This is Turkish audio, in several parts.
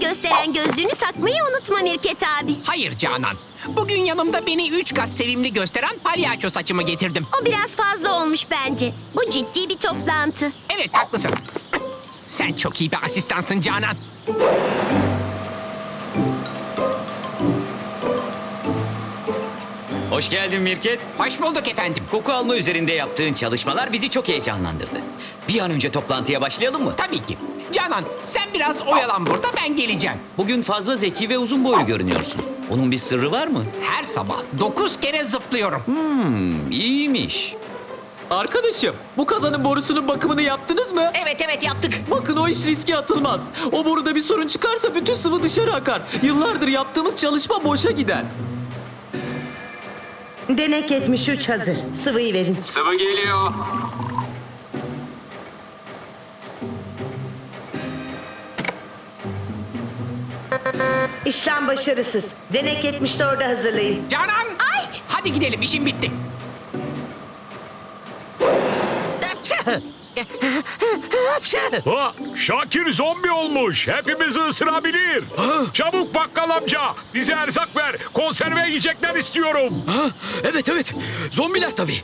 gösteren gözlüğünü takmayı unutma Mirket abi. Hayır Canan. Bugün yanımda beni üç kat sevimli gösteren palyaço saçımı getirdim. O biraz fazla olmuş bence. Bu ciddi bir toplantı. Evet haklısın. Sen çok iyi bir asistansın Canan. Hoş geldin Mirket. Hoş bulduk efendim. Koku alma üzerinde yaptığın çalışmalar bizi çok heyecanlandırdı. Bir an önce toplantıya başlayalım mı? Tabii ki. Canan sen biraz oyalan burada ben geleceğim. Bugün fazla zeki ve uzun boylu görünüyorsun. Onun bir sırrı var mı? Her sabah dokuz kere zıplıyorum. Hmm, iyiymiş. Arkadaşım, bu kazanın borusunun bakımını yaptınız mı? Evet evet yaptık. Bakın o iş riske atılmaz. O boruda bir sorun çıkarsa bütün sıvı dışarı akar. Yıllardır yaptığımız çalışma boşa gider. Denek 73 hazır. Sıvıyı verin. Sıvı geliyor. İşlem başarısız. Denek 74'ü hazırlayın. Canan. Ay. Hadi gidelim işim bitti. Ha, Şakir zombi olmuş. Hepimizi ısırabilir. Çabuk bakkal amca. Bize erzak ver. Konserve yiyecekler istiyorum. Evet evet. Zombiler tabii.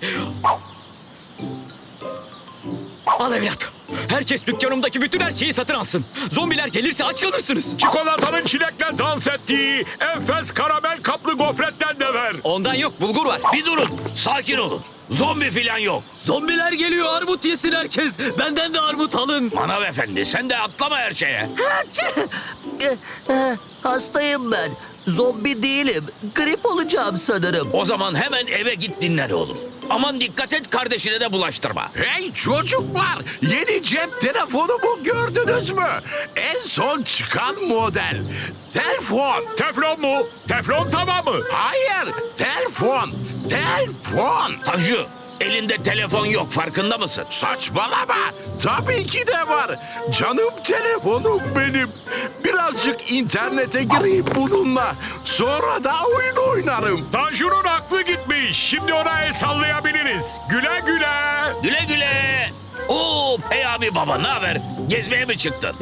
Al evlat. Herkes dükkanımdaki bütün her şeyi satın alsın. Zombiler gelirse aç kalırsınız. Çikolatanın çilekle dans ettiği enfes karamel kaplı gofretten de ver. Ondan yok bulgur var. Bir durun, sakin olun. Zombi filan yok. Zombiler geliyor, armut yesin herkes. Benden de armut alın. Manav efendi, sen de atlama her şeye. Hastayım ben. Zombi değilim. Grip olacağım sanırım. O zaman hemen eve git dinlen oğlum. Aman dikkat et kardeşine de bulaştırma. Hey çocuklar, yeni cep telefonumu gördünüz mü? En son çıkan model. Telefon. Teflon mu? Teflon tamamı. Hayır, telefon. Telefon. Tanju, elinde telefon yok farkında mısın? Saçmalama. Tabii ki de var. Canım telefonum benim. Birazcık internete gireyim bununla. Sonra da oyun oynarım. Tanju'nun aklı gitmiş. Şimdi ona el sallayabiliriz. Güle güle. Güle güle. Oo Peyami baba ne haber? Gezmeye mi çıktın?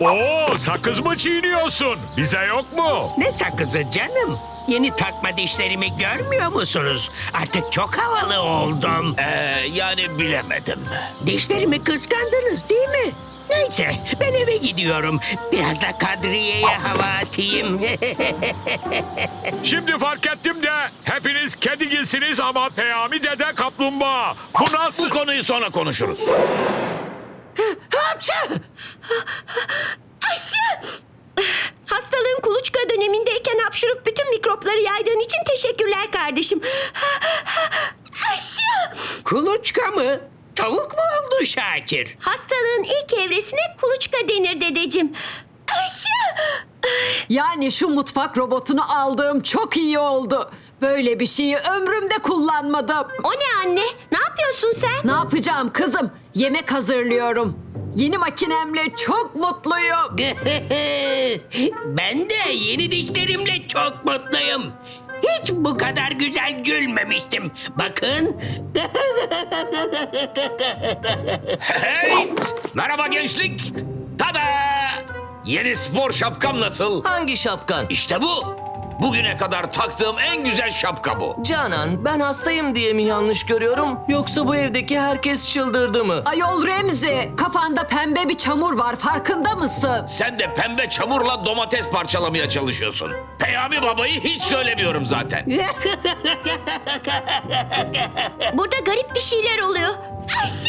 Oo sakız mı çiğniyorsun? Bize yok mu? Ne sakızı canım? Yeni takma dişlerimi görmüyor musunuz? Artık çok havalı oldum. Ee, yani bilemedim. Dişlerimi kıskandınız değil mi? Neyse ben eve gidiyorum. Biraz da Kadriye'ye hava atayım. Şimdi fark ettim de hepiniz kedigilsiniz ama Peyami dede kaplumbağa. Bu nasıl? Bu konuyu sonra konuşuruz. Aşı! Hastalığın kuluçka dönemindeyken hapşurup bütün mikropları yaydığın için teşekkürler kardeşim. Aşı! Kuluçka mı? Tavuk mu oldu Şakir? Hastalığın ilk evresine kuluçka denir dedeciğim. Aşı! Yani şu mutfak robotunu aldığım çok iyi oldu. Böyle bir şeyi ömrümde kullanmadım. O ne anne? Ne yapıyorsun sen? Ne yapacağım kızım? Yemek hazırlıyorum. Yeni makinemle çok mutluyum. ben de yeni dişlerimle çok mutluyum. Hiç bu kadar güzel gülmemiştim. Bakın. Hey! Merhaba gençlik. Tada! Yeni spor şapkam nasıl? Hangi şapkan? İşte bu. Bugüne kadar taktığım en güzel şapka bu. Canan, ben hastayım diye mi yanlış görüyorum? Yoksa bu evdeki herkes çıldırdı mı? Ayol Remzi, kafanda pembe bir çamur var farkında mısın? Sen de pembe çamurla domates parçalamaya çalışıyorsun. Peyami babayı hiç söylemiyorum zaten. Burada garip bir şeyler oluyor. Aşı!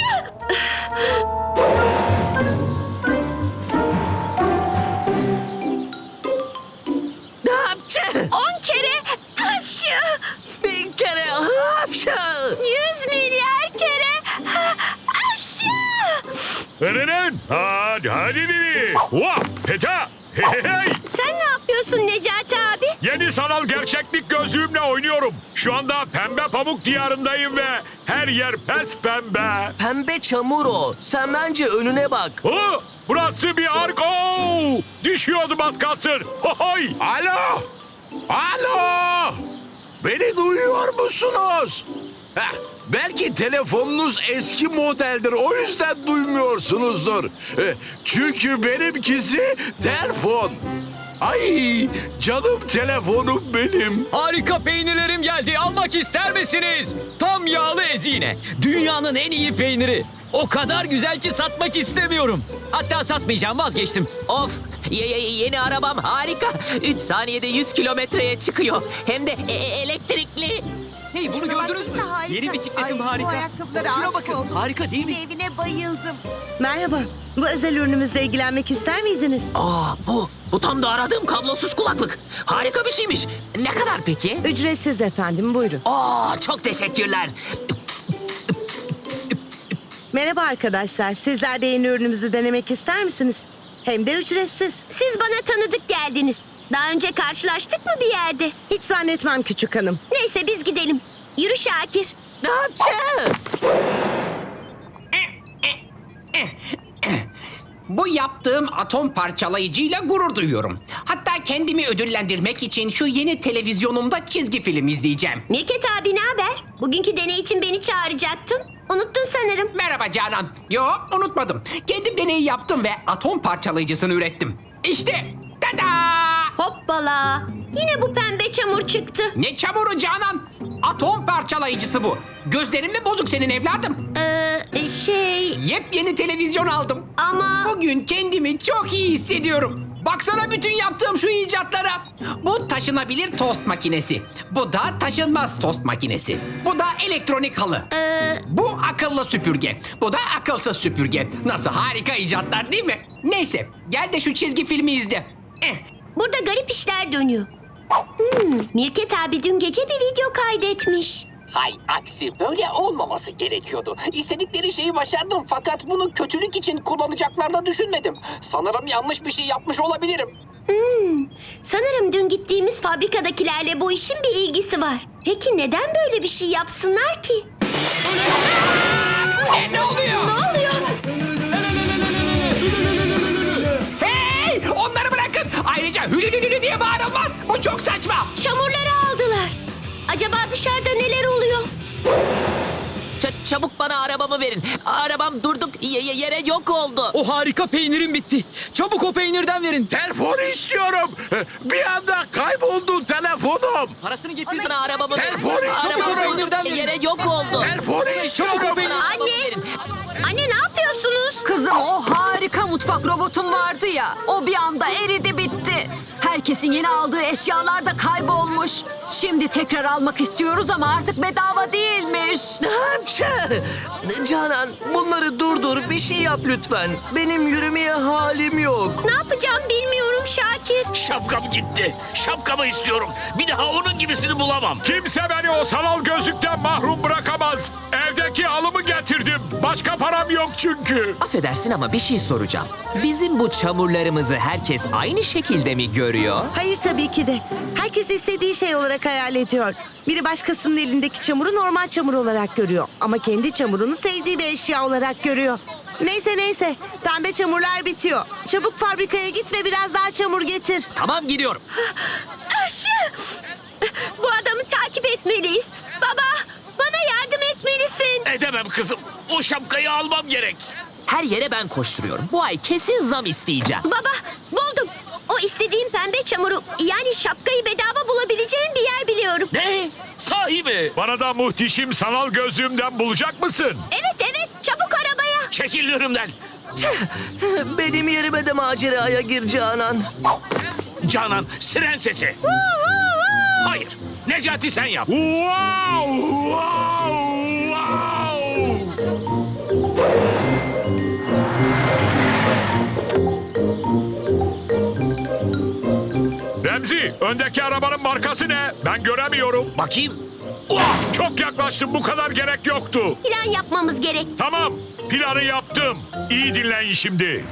Kere hapşa! Yüz milyar kere aşı! Önenen. Hadi hadi hadi. Vah peta. Hey, hey, hey. Sen ne yapıyorsun Necati abi? Yeni sanal gerçeklik gözlüğümle oynuyorum. Şu anda pembe pamuk diyarındayım ve her yer pes pembe. Pembe çamur o. Sen bence önüne bak. Hı, burası bir ark. Oo, düşüyordum az kalsın. Hohoy. Alo. Alo. Beni duyuyor musunuz? Heh, belki telefonunuz eski modeldir. O yüzden duymuyorsunuzdur. Eh, Çünkü benimkisi telefon. Ay canım telefonum benim. Harika peynirlerim geldi. Almak ister misiniz? Tam yağlı ezine. Dünyanın en iyi peyniri. O kadar güzel ki satmak istemiyorum. Hatta satmayacağım vazgeçtim. Of ye- ye- yeni arabam harika. 3 saniyede 100 kilometreye çıkıyor. Hem de e- e- elektrikli. Hey bunu gördünüz mü? Yeni bisikletim harika. Şuna bakın. Harika değil mi? Evine bayıldım. Merhaba. Bu özel ürünümüzle ilgilenmek ister miydiniz? Aa bu. Bu tam da aradığım kablosuz kulaklık. Harika bir şeymiş. Ne kadar peki? Ücretsiz efendim buyurun. Aa çok teşekkürler. Merhaba arkadaşlar. Sizler de yeni ürünümüzü denemek ister misiniz? Hem de ücretsiz. Siz bana tanıdık geldiniz. Daha önce karşılaştık mı bir yerde? Hiç zannetmem küçük hanım. Neyse biz gidelim. Yürü Şakir. Ne yapacağım? Bu yaptığım atom parçalayıcıyla gurur duyuyorum. Hatta kendimi ödüllendirmek için şu yeni televizyonumda çizgi film izleyeceğim. Mirket abi ne haber? Bugünkü deney için beni çağıracaktın. Unuttun sanırım. Merhaba Canan. Yo unutmadım. Kendim deneyi yaptım ve atom parçalayıcısını ürettim. İşte tada! Hoppala. Yine bu pembe çamur çıktı. Ne çamuru Canan? Atom parçalayıcısı bu. Gözlerin mi bozuk senin evladım? Ee, şey Yepyeni televizyon aldım. ama... Bugün kendimi çok iyi hissediyorum. Baksana bütün yaptığım şu icatlara. Bu taşınabilir tost makinesi. Bu da taşınmaz tost makinesi. Bu da elektronik halı. Bu akıllı süpürge. Bu da akılsız süpürge. Nasıl harika icatlar değil mi? Neyse gel de şu çizgi filmi izle. Eh, Burada garip işler dönüyor. Hmm, Mirket abi dün gece bir video kaydetmiş. Hay aksi böyle olmaması gerekiyordu. İstedikleri şeyi başardım fakat bunu kötülük için kullanacaklarını düşünmedim. Sanırım yanlış bir şey yapmış olabilirim. Sanırım dün gittiğimiz fabrikadakilerle bu işin bir ilgisi var. Peki neden böyle bir şey yapsınlar ki? ne, ne oluyor? Ne oluyor? Hey! Onları bırakın. Ayrıca hülülülülü diye bağırılmaz. Bu çok saçma. Çamurları aldılar. Acaba dışarıda neler çabuk bana arabamı verin. Arabam durduk yere yok oldu. O harika peynirim bitti. Çabuk o peynirden verin. Telefonu istiyorum. Bir anda kayboldu telefonum. Parasını getir. Bana arabamı verin. Telefonu Arabam istiyorum. durduk yere yok oldu. Telefonu istiyorum. Bana arabamı Anne! verin. Anne ne yapıyorsunuz? Kızım o harika mutfak robotum vardı ya. O bir anda eridi bitti. Herkesin yeni aldığı eşyalar da kaybolmuş. Şimdi tekrar almak istiyoruz ama artık bedava değilmiş. Canan bunları durdur bir şey yap lütfen. Benim yürümeye halim yok. Ne yapacağım bilmiyorum Şakir. Şapkam gitti. Şapkamı istiyorum. Bir daha onun gibisini bulamam. Kimse beni o sanal gözlükten mahrum bırakamaz. Evdeki halımı getirdim. Başka param yok çünkü. Affedersin ama bir şey soracağım. Bizim bu çamurlarımızı herkes aynı şekilde mi görüyor? Hayır tabii ki de. Herkes istediği şey olarak hayal ediyor. Biri başkasının elindeki çamuru normal çamur olarak görüyor. Ama kendi çamurunu sevdiği bir eşya olarak görüyor. Neyse neyse. Pembe çamurlar bitiyor. Çabuk fabrikaya git ve biraz daha çamur getir. Tamam gidiyorum. Aşı! Bu adamı takip etmeliyiz. Baba, bana yardım etmelisin. Edemem kızım. O şapkayı almam gerek. Her yere ben koşturuyorum. Bu ay kesin zam isteyeceğim. Baba, buldum. O istediğim pembe çamuru, yani şapkayı bedava bulabileceğin bir yer biliyorum. Ne? Sahi mi? Bana da muhteşem sanal gözlüğümden bulacak mısın? Evet, evet. Çekil önümden. Benim yerime de maceraya gir Canan. Canan, siren sesi. Hayır. Necati sen yap. Wow! Wow! Wow! Remzi, öndeki arabanın markası ne? Ben göremiyorum. Bakayım. Çok yaklaştım, bu kadar gerek yoktu. Plan yapmamız gerek. Tamam, planı yaptım. İyi dinleyin şimdi.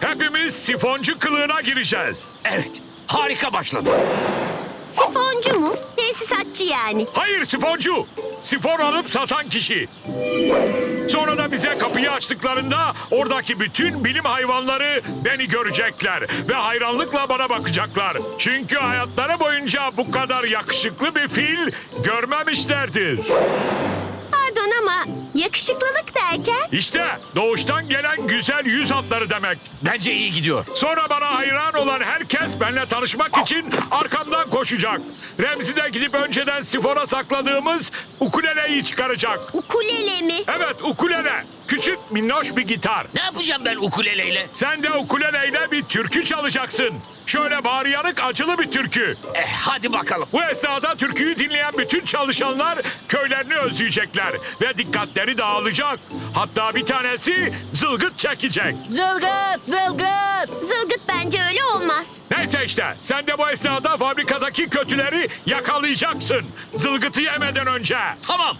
Hepimiz sifoncu kılığına gireceğiz. Evet. Harika başladı. Sifoncu mu? Tesisatçı yani. Hayır sifoncu, Sifon alıp satan kişi. Sonra da bize kapıyı açtıklarında oradaki bütün bilim hayvanları beni görecekler ve hayranlıkla bana bakacaklar. Çünkü hayatları boyunca bu kadar yakışıklı bir fil görmemişlerdir. Pardon ama yakışıklılık derken? İşte doğuştan gelen güzel yüz hatları demek. Bence iyi gidiyor. Sonra bana hayran olan herkes benimle tanışmak için arkamdan koşacak. Remzi de gidip önceden sifona sakladığımız ukuleleyi çıkaracak. Ukulele mi? Evet ukulele. Küçük minnoş bir gitar. Ne yapacağım ben ukuleleyle? Sen de ukuleleyle bir türkü çalacaksın. Şöyle bağıryanık acılı bir türkü. Eh hadi bakalım. Bu esnada türküyü dinleyen bütün çalışanlar köylerini özleyecekler ve dikkatleri dağılacak. Hatta bir tanesi zılgıt çekecek. Zılgıt, zılgıt. Zılgıt bence öyle olmaz. Neyse işte sen de bu esnada fabrikadaki kötüleri yakalayacaksın. Zılgıtı yemeden önce. Tamam.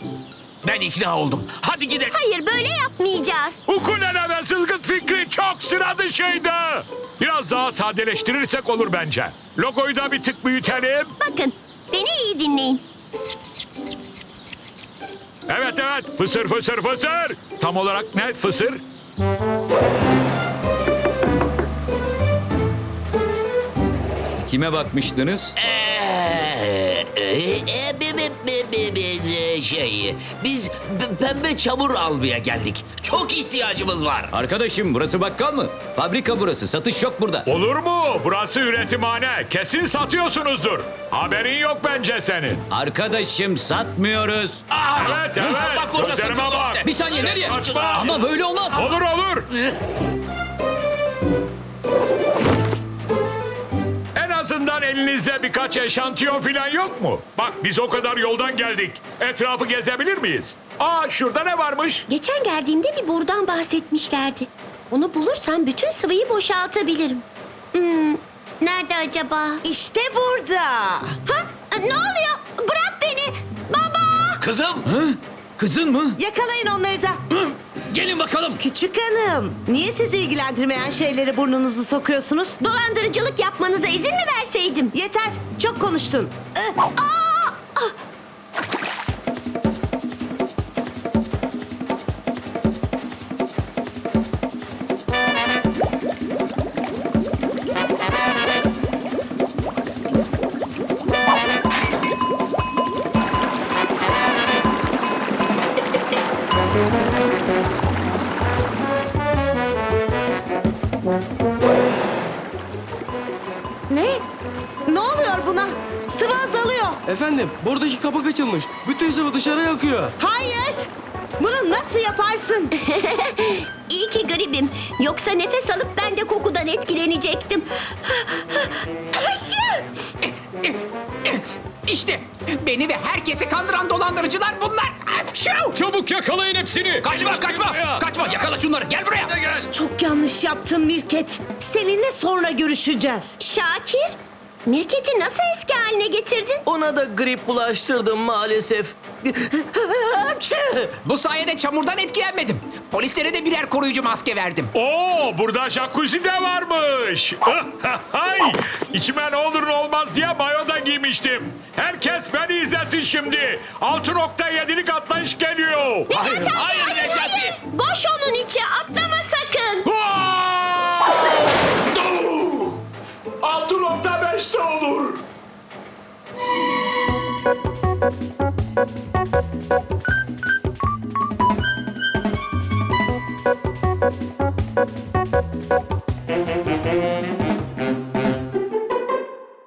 Ben ikna oldum. Hadi gidelim. Hayır böyle yapmayacağız. Ukulele ve zılgıt fikri çok sıra dışıydı. Biraz daha sadeleştirirsek olur bence. Logoyu da bir tık büyütelim. Bakın beni iyi dinleyin. Fısır fısır Evet evet fısır fısır fısır. Tam olarak ne fısır? Kime bakmıştınız? Ee, e, be- be- be- şey, biz pembe çamur almaya geldik. Çok ihtiyacımız var. Arkadaşım burası bakkal mı? Fabrika burası. Satış yok burada. Olur mu? Burası üretimhane. Kesin satıyorsunuzdur. Haberin yok bence senin. Arkadaşım satmıyoruz. Aa, Evet evet. Bak orada Gözlerime bak. işte. Bir saniye nereye? Kaçma. Ama böyle olmaz. Olur olur. Elinizde birkaç eşantiyon falan yok mu? Bak biz o kadar yoldan geldik. Etrafı gezebilir miyiz? Aa şurada ne varmış? Geçen geldiğimde bir buradan bahsetmişlerdi. Onu bulursam bütün sıvıyı boşaltabilirim. Hmm, nerede acaba? İşte burada. Ha? Ne oluyor? Bırak beni. Baba! Kızım. Kızın mı? Yakalayın onları da. Gelin bakalım. Küçük hanım, niye sizi ilgilendirmeyen şeylere burnunuzu sokuyorsunuz? Dolandırıcılık yapmanıza izin mi verseydim? Yeter, çok konuştun. Aa! Ne? Ne oluyor buna? Sıvı azalıyor. Efendim buradaki kapak açılmış. Bütün sıvı dışarı akıyor. Hayır. Bunu nasıl yaparsın? İyi ki garibim. Yoksa nefes alıp ben de kokudan etkilenecektim. Aşı! İşte beni ve herkesi kandıran dolandırıcılar bunlar. Apşu! Çabuk yakalayın hepsini. Kaçma kaçma. Kaçma yakala şunları gel buraya. Gel. Çok yanlış yaptın Mirket. Seninle sonra görüşeceğiz. Şakir, Mirket'i nasıl eski haline getirdin? Ona da grip bulaştırdım maalesef. Bu sayede çamurdan etkilenmedim. Polislere de birer koruyucu maske verdim. Oo burada jacuzzi de varmış. Hay! İçime ne olur ne olmaz diye mayo da giymiştim. Herkes beni izlesin şimdi. 6.7'lik atlayış geliyor. Necati, hayır, hayır, Necati. hayır. Boş onun içi, atlama sakın. Vaa! 6.5'te olur. up.